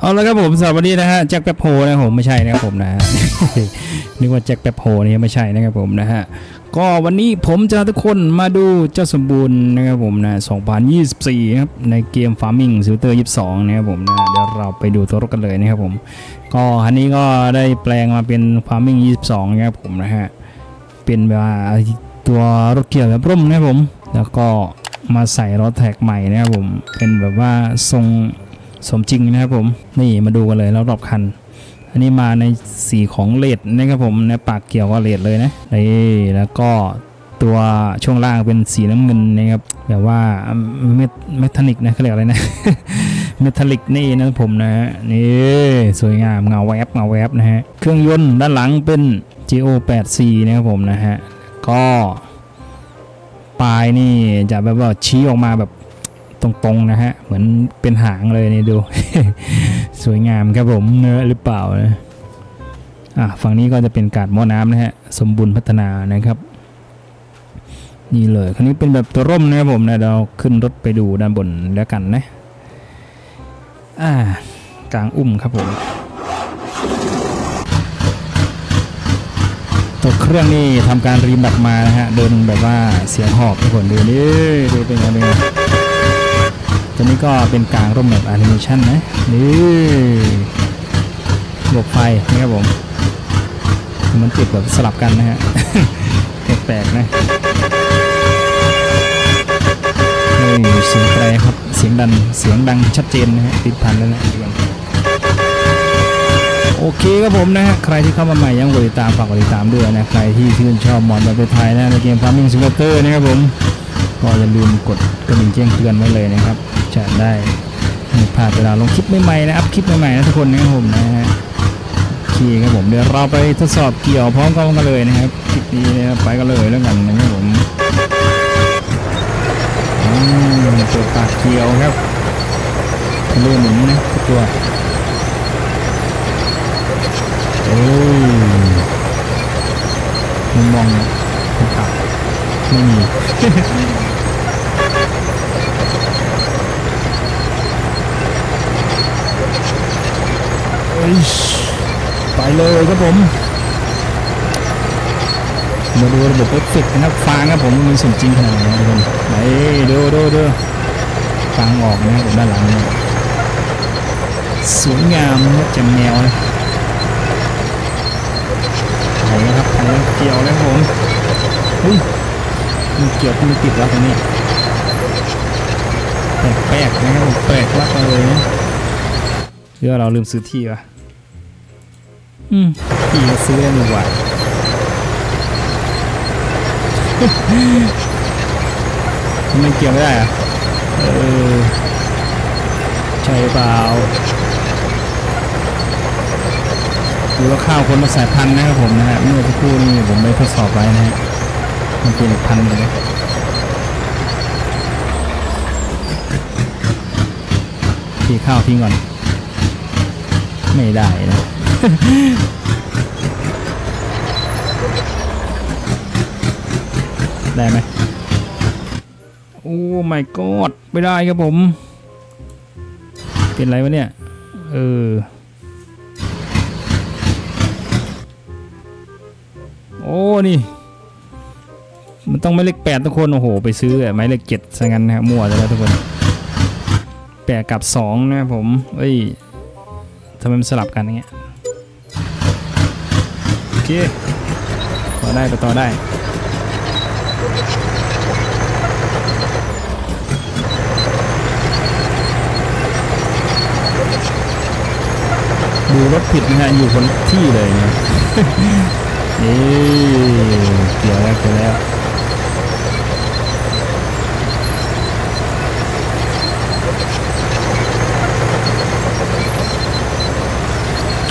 เอาละครับผมสำหรับวันนี้นะฮะแจ็คแป๊บโฮนะผมไม่ใช่นะครับผมนะฮะนึกว่าแจ็คแป๊บโฮนี่ไม่ใช่นะครับผมนะฮะก็วันนี้ผมจะทุกคนมาดูเจ้าสมบูรณ์นะครับผมนะ 2024 ครับ ในเกม Farming Simulator 22 นะครับผมนะ เดี๋ยวเราไปดูตัวรถกันเลยนะครับผม ก็อันนี้ก็ได้แปลงมาเป็น Farming 22 นะครับผมนะฮะ เป็นแบบว่าตัวรถเกี่ยวแบบร่มนะครับผม แล้วก็มาใส่รถแท็กใหม่นะครับผม เป็นแบบว่าทรง สมจริงนะครับผมนี่มาดูกันเลยแล้วรอบคัน อันนี้มาในสีของเลดนะครับผมในปากเกี่ยวก็เลดเลยนะนี่แล้วก็ตัวช่วงล่างเป็นสีน้ำเงินนะครับแบบว่าเมทเมทัลลิกนะเขาเรียกอะไรนะเมทัลลิกนี่นะผมนะฮะนี่สวยงามเงาแวบเงาแวบนะฮะเครื่องยนต์ด้านหลังเป็น GO 8 c นะครับผมนะฮะก็ปลายนี่จะแบบว่าชี้ออกมาแบบ ตรงๆนะฮะ เหมือนเป็นหางเลยนี่ดู สวยงามครับผมเนื้อหรือเปล่านะอะฝั่งนี้ก็จะเป็นกาดหม้อน้ำนะฮะ สมบูรณ์พัฒนานะครับนี่เลยคันนี้เป็นแบบตัวร่มนะครับผมนะเราขึ้นรถไปดูด้านบนแล้วกันนะอ่ากลางอุ้มครับผม ตัวเครื่องนี่ทำการรีแมปมานะฮะเดินแบบว่าเสียงหอบทุกคนดูนี่ดูเป็นไงเป็นไง ตัวนี้ก็เป็นกลางร่มแบบแอนิเมชันนะนี่ระบบไฟนะครับผม มันติดแบบสลับกันนะฮะแปลกๆนะนี่เสียงแตรครับ เสียงดัน เสียงดังชัดเจนนะฮะ ติดพันแล้วนะดูกันโอเคครับผมนะฮะ ใครที่เข้ามาใหม่ยังกดติดตามฝากกดติดตามด้วยนะ ใครที่ชื่นชอบมอดแบบไทยนะในเกม Farming Simulator นะครับผม ก็อย่าลืมกดกระดิ่งแจ้งเตือนไว้เลยนะครับ จะได้ไม่พลาดเวลาลงคลิปใหม่ๆนะอัพคลิปใหม่ๆนะทุกคนนะครับผมนะฮะโอเคครับผมเดี๋ยวเราไปทดสอบเกี่ยวพร้อมกันเลยนะครับคลิปนี้นะครับไปกันเลยแล้วกันนะครับผมอืมตัวปากเกี่ยวครับเลื่อนหมุนนะทุกตัวโอ้ยมุมมองนะครับไม่มี เอ้ย ไปเลยครับผม มาดูระบบเอฟเฟกต์นะครับฟางครับผมมันสมจริงขนาดไหนนะทุกคนไหนดูดูดูฟางออกนะครับผมด้านหลังเนี่ยสวยงามนะจำแนวนะไหนครับไหนเกี่ยวแล้วผมเฮ้ยมันเกี่ยวมันติดแล้วตรงนี้แปลกๆนะครับแปลกมากเลยนะเรือเราลืมซื้อที่วะ อืมที่ก็ซื้อได้หนึ่งวันมันเกี่ยวไม่ได้อะเออ ใช่เปล่าดูว่าข้าวคนละสายพันธุ์นะครับผมนะฮะ เมื่อสักครู่นี้ผมไปทดสอบไว้นะฮะ มันเป็นพันธุ์หนึ่งนะทีข้าวทิ้งก่อน ไม่ได้นะ ได้ไหมโอ้ my god ไม่ได้ครับผม เป็นไรวะเนี่ย เออ โอ้นี่ มันต้องไม้เลขแปดทุกคน โอ้โห ไปซื้อไม้เลขเจ็ดซะงั้นนะครับมั่วแล้วทุกคนแปดกับสองนะครับผม เอ้ยทำไมมันสลับกันอย่างเงี้ย เคต่อได้ต่อได้ดูรถผิดนะฮะอยู่คนที่เลยนี่ยนี่เกี่ยวแล้วเกี่ยวแล้ว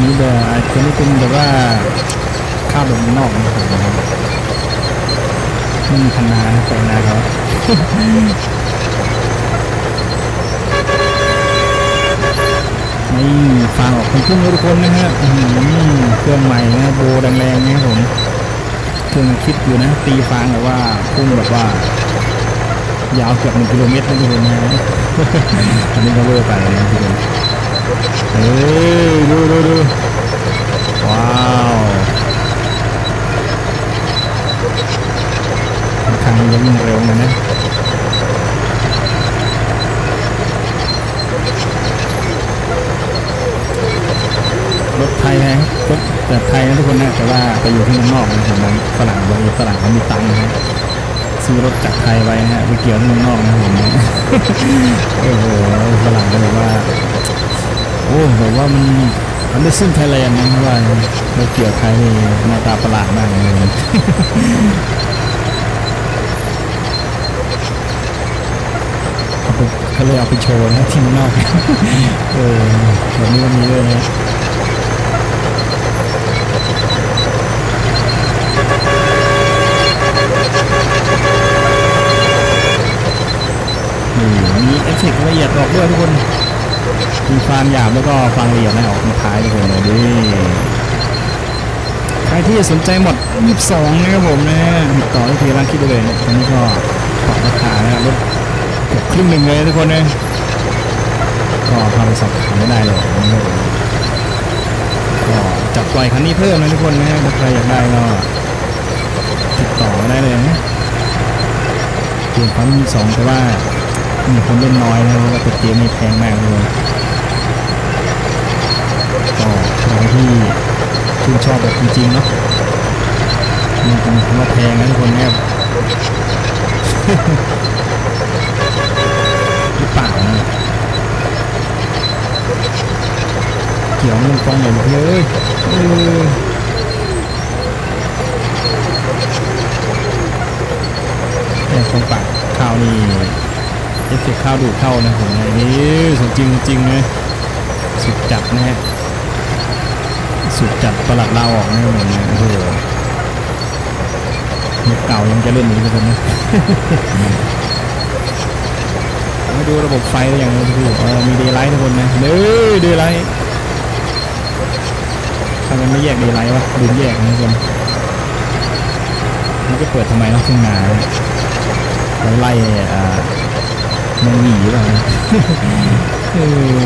นี่แบบอาจจะไม่เป็นแบบว่า ข้าวแบบนอกนะครับผมไม่มีคันนานะแต่นาเขานี่ฟังออกเป็นพุ่งเลยทุกคนนะฮะอื้อหือเครื่องใหม่นะโบแรงๆนะครับผมเครื่องคิดอยู่นะ ตีฟางแบบว่าพุ่งแบบว่ายาวเกือบหนึ่งกิโลเมตรนะทุกคนนะอันนี้ก็เวอร์ไปนะทุกคนเอยดูดูดูว้าว ทางนี้จะวิ่งเร็วเลยนะรถไทยนะรถแบบไทยนะทุกคนนะแต่ว่าไปอยู่ที่เมืองนอกนะผมนะฝรั่งบางทีฝรั่งเขามีตังค์นะฮะซื้อรถจากไทยไว้ฮะไปเกี่ยวที่เมืองนอกนะผมนะโอ้โหฝรั่งก็เลยว่า โอ้แบบว่ามันมันได้ซึ่งไทยแลนด์นะว่าเราเกี่ยวไทยนี่หน้าตาประหลาดมากเลย เอาไปเขาเลยเอาไปโชว์นะที่มืองนอกเออแบบนี้ก็มีด้วยนะนี่มีเอฟเฟกต์ละเอียดออกด้วยทุกคน มีความหยาบแล้วก็ความละเอียดนะออกมาท้ายทุกคนเลยดิใครที่สนใจหมด 22 นะครับผมนะติดต่อที่ร้านคิดได้เลยตอนนี้ก็ปรับราคานะครับลด กือบครึ่งหนึ่งเลยทุกคนนะก็เข้าไปสอบถามไม่ได้เลยก็จับปล่อยคันนี้เพิ่มนะทุกคนนะถ้าใครอยากได้ก็ติดต่อได้เลยนะเกมเขามีสองแต่ว่ามีคนเล่นน้อยนะเพราะว่าตัวเกมนี่แพงมากเลยก็ใครที่ชื่นชอบแบบจริงๆเนาะมันเป็นคำว่าแพงนะทุกคนเนี่ยหรือเปล่านะ ขียวมันกองใหญ่เลยเออเนี่ยตรงปากข้าวนี่เอฟเฟกข้าวดูดเข้านะผมนะนี่สจริงจริงเลยสุดจัดนะฮะสุดจัดประหลัดเราออกนะผมนะโอ้โหมุกเก่ายังจะเล่นนี้ทุกคนนะมาดูระบบไฟได้ยังไงทุกคนมีเดย์ไลท์ทุกคนนะเด้อเดย์ไลท์ ทำไมไม่แยกดย์ไลท์วะลืมแยกนะทุกคนมันจะเปิดทำไมนะทุ่งนาไว้ไล่อ่ามันหวีป่ะออ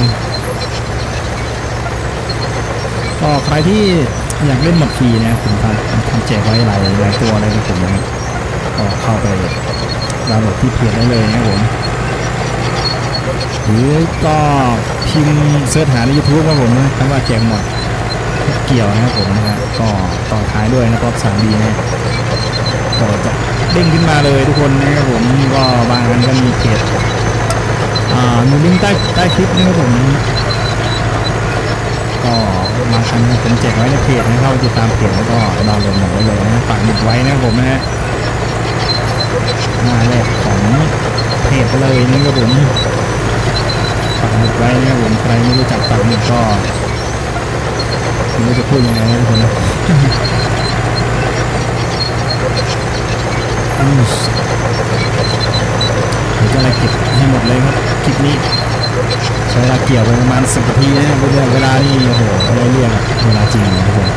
ก็ใครที่อยากเล่นหมดฟรีนะผมทำทำแจกไว้หลายหลายตัวเลยนะผมนะก็เข้าไปดาวน์โหลดที่เพจได้เลยนะผมหรือก็พิมพ์เสิร์ชหาใน YouTube ครับผมนะคำว่าแจกหมด เกี่ยวนะครับผมนะฮะก็ต่อท้ายด้วยนะครับสามดีนะก็จะเด้งขึ้นมาเลยทุกคนนะครับผมก็บางอันก็มีเพจอ่ามีลิงก์ใต้ใต้คลิปนะครับผมก็บางอันผมแจกไว้ในเพจนะเข้าติดตามเพจแล้วก็ดาวน์โหลดหมดเลยนะฝากหมุดไว้นะครับผมนะฮะหน้าแรกของเพจเลยนะครับผมฝากหมุดไว้นะครับผมใครไม่รู้จักฝากหมุดก็ ไม่รู้จะพูดยังไงนะทุกคนนะอืมเวจะเก็บให้หมดเลยครับคลิปนี้ใช้เวลาเกี่ยวไปประมาณสิบนาทีนะเวลาเวลานี่โอ้โหไม่ได้เรื่องอะเวลาจริงนะครับผม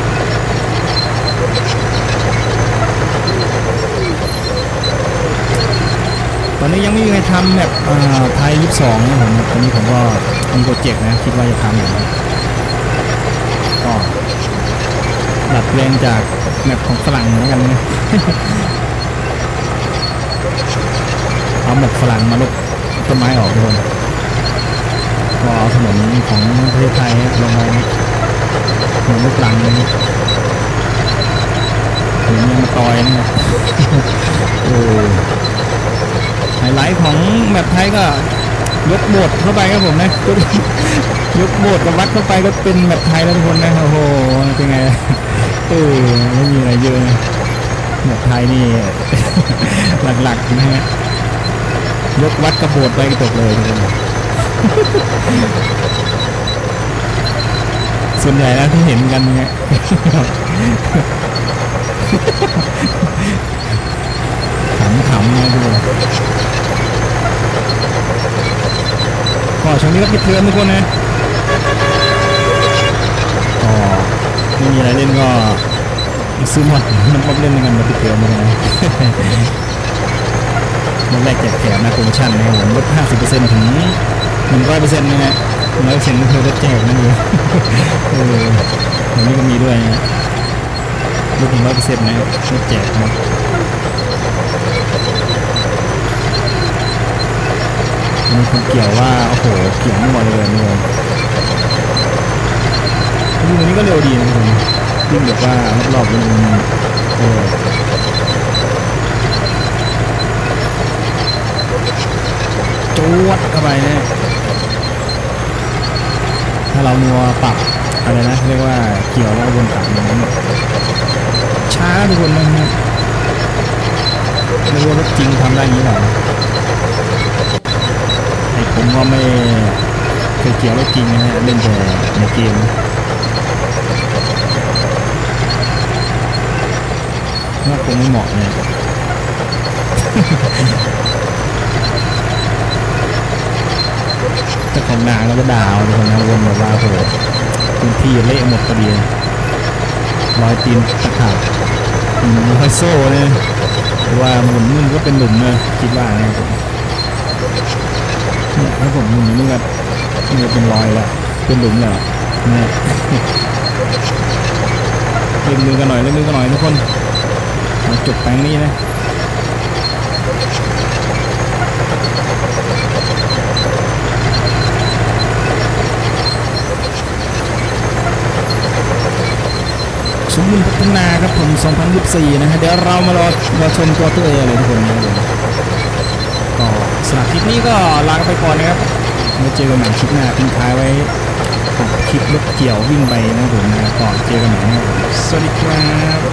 ตอนนี้ยังไม่มีใครทำแบบไทยยี่สิบสองนะผมตอนนี้ผมก็มีโปรเจกต์นะคิดว่าจะทำอยู่นะก็ ดัดแปลงจากแมปของฝรั่งเหมือนกันนะเอาหมกฝรั่งมาลบต้นไม้ออกทุกคนก็เอาถนนของประเทศไทยลงไปนะถนนลูกลังนะถนนยังมาตอยนะโอ้ไฮไลท์ของแมปไทยก็ ยกโบดเข้าไปครับผมนะยกโบดกับวัดเข้าไปก็เป็นแมปไทยแล้วทุกคนนะโอ้โหเป็นไงเออไม่มีอะไรเยอะนะแมปไทยนี่หลักๆนะฮะยกวัดกระโบดไปก็จบเลยทุกคนส่วนใหญ่แล้วที่เห็นกันเนี่ย ขำๆนะทุกคนก็ช่วง นี้ก็ปิดเทอมทุกคนนะก็ไม่มีอะไรเล่นก็ซื้อหมดมันก็เล่นกันมาปิดเทอมเหมือนกันนะวันแรกแจกแถมนะโปรโมชั่นนะครับผมลด50%ถึง100%นะฮะร้อยเปอร์เซ็นต์ก็คือรถแจกนั่นเองเอออันนี้ก็มีด้วยนะรถถึงร้อยเปอร์เซ็นต์นะรถแจกนะ มีคนเกี่ยวว่า โอ้โห เกี่ยวมั่วเลยนี่เลยวิ่งตัวนี้ก็เร็วดีนะผมวิ่งแบบว่ารอบๆมันเออจวดเข้าไปเนี่ยถ้าเรามัวปรับอะไรนะเรียกว่าเกี่ยวแล้ววนกลับอย่างนั้นช้าทุกคนนะฮะไม่รู้ว่ารถจริงทำได้ย่างนี้หรอ ไอผมก็ไม่เคยเกี่ยวรถจริงนะฮะเล่นแต่ในเกมว่าคงไม่เหมาะเนี่ยเจ้าของนาแล้วก็ด่าเอาทุกคนนะวนแบบว่าโหพื้นที่เละหมดพอดีรอยตีนตะขาบอืมรอยโซ่เนี่ยว่าหมุนมึงก็เป็นหลุมเลยคิดว่านะครับ เนี่ยถ้าผมมุนนี่ก็นี่ก็เป็นรอยแล้วเป็นหลุมแล้วเนี่ยเล่นมือกันหน่อยเล่นมือกันหน่อยทุกคนมาจบแปลงนี้นะสมบูรณ์พัฒนาครับผม 2024 นะฮะ เดี๋ยวเรามารอรอชมตัวตัวเองเลยทุกคนนะครับ สำหรับคลิปนี้ก็ลากไปก่อนนะครับมาเจอกันใหม่คลิปหน้าทิ้งท้ายไว้คลิปรถเกี่ยววิ่งไปนะผมนะก็เจอกันใหม่นะสวัสดีครับ